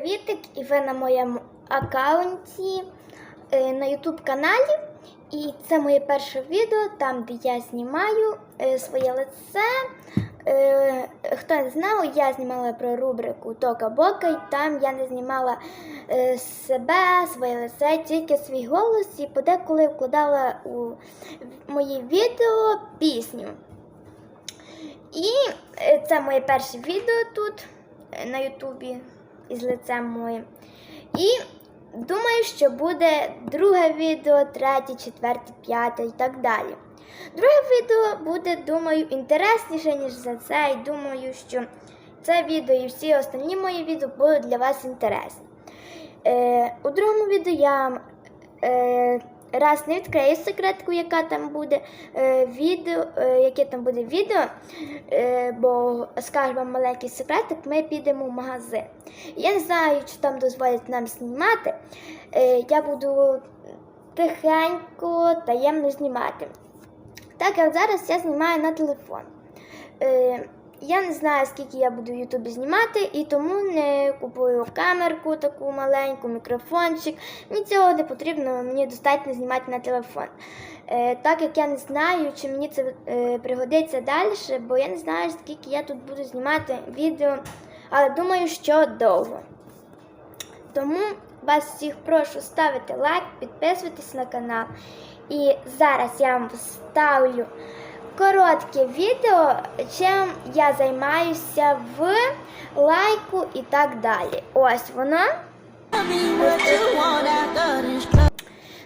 Привітик! І ви на моєму аккаунті е, на YouTube каналі. І це моє перше відео, там, де я знімаю е, своє лице. Е, хто не знав, я знімала про рубрику Тока Бока, і там я не знімала себе, своє лице, тільки свій голос і подеколи вкладала у мої відео пісню. І це моє перше відео тут на Ютубі із лицем моїм. І думаю, що буде друге відео, третє, четверте, п'яте і так далі. Друге відео буде, думаю, інтересніше, ніж за це. І думаю, що це відео і всі останні мої відео будуть для вас інтересні. Е, у другому відео я е, раз не відкрию секретку, яка там буде е, відео, е, яке там буде відео, е, бо скажу вам маленький секретик, ми підемо в магазин. Я не знаю, чи там дозволять нам знімати. Е, я буду тихенько, таємно знімати. Так як зараз я знімаю на телефон. Е, я не знаю, скільки я буду в Ютубі знімати, і тому не купую камерку таку маленьку, мікрофончик. Мені цього не потрібно, мені достатньо знімати на телефон. Е, так як я не знаю, чи мені це е, пригодиться далі, бо я не знаю, скільки я тут буду знімати відео, але думаю, що довго. Тому вас всіх прошу ставити лайк, підписуйтесь на канал. І зараз я вам вставлю коротке відео, чим я займаюся в лайку і так далі. Ось воно.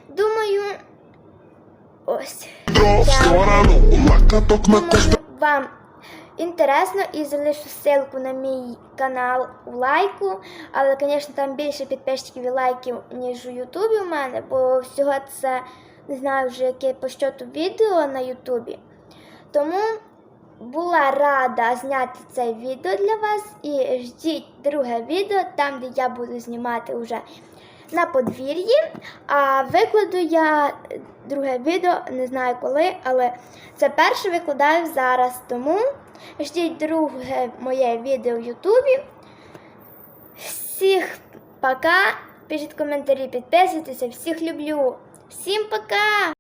Думаю, ось. Думаю, вам інтересно і залишу ссылку на мій канал в лайку. Але, звісно, там більше підписчиків і лайків, ніж у Ютубі у мене, бо всього це не знаю вже яке по щоту відео на Ютубі. Тому була рада зняти це відео для вас і ждіть друге відео, там, де я буду знімати вже на подвір'ї. А викладу я друге відео, не знаю коли, але це перше викладаю зараз. Тому ждіть друге моє відео в Ютубі. Всіх пока. Пишіть коментарі, підписуйтеся, всіх люблю. Всім пока!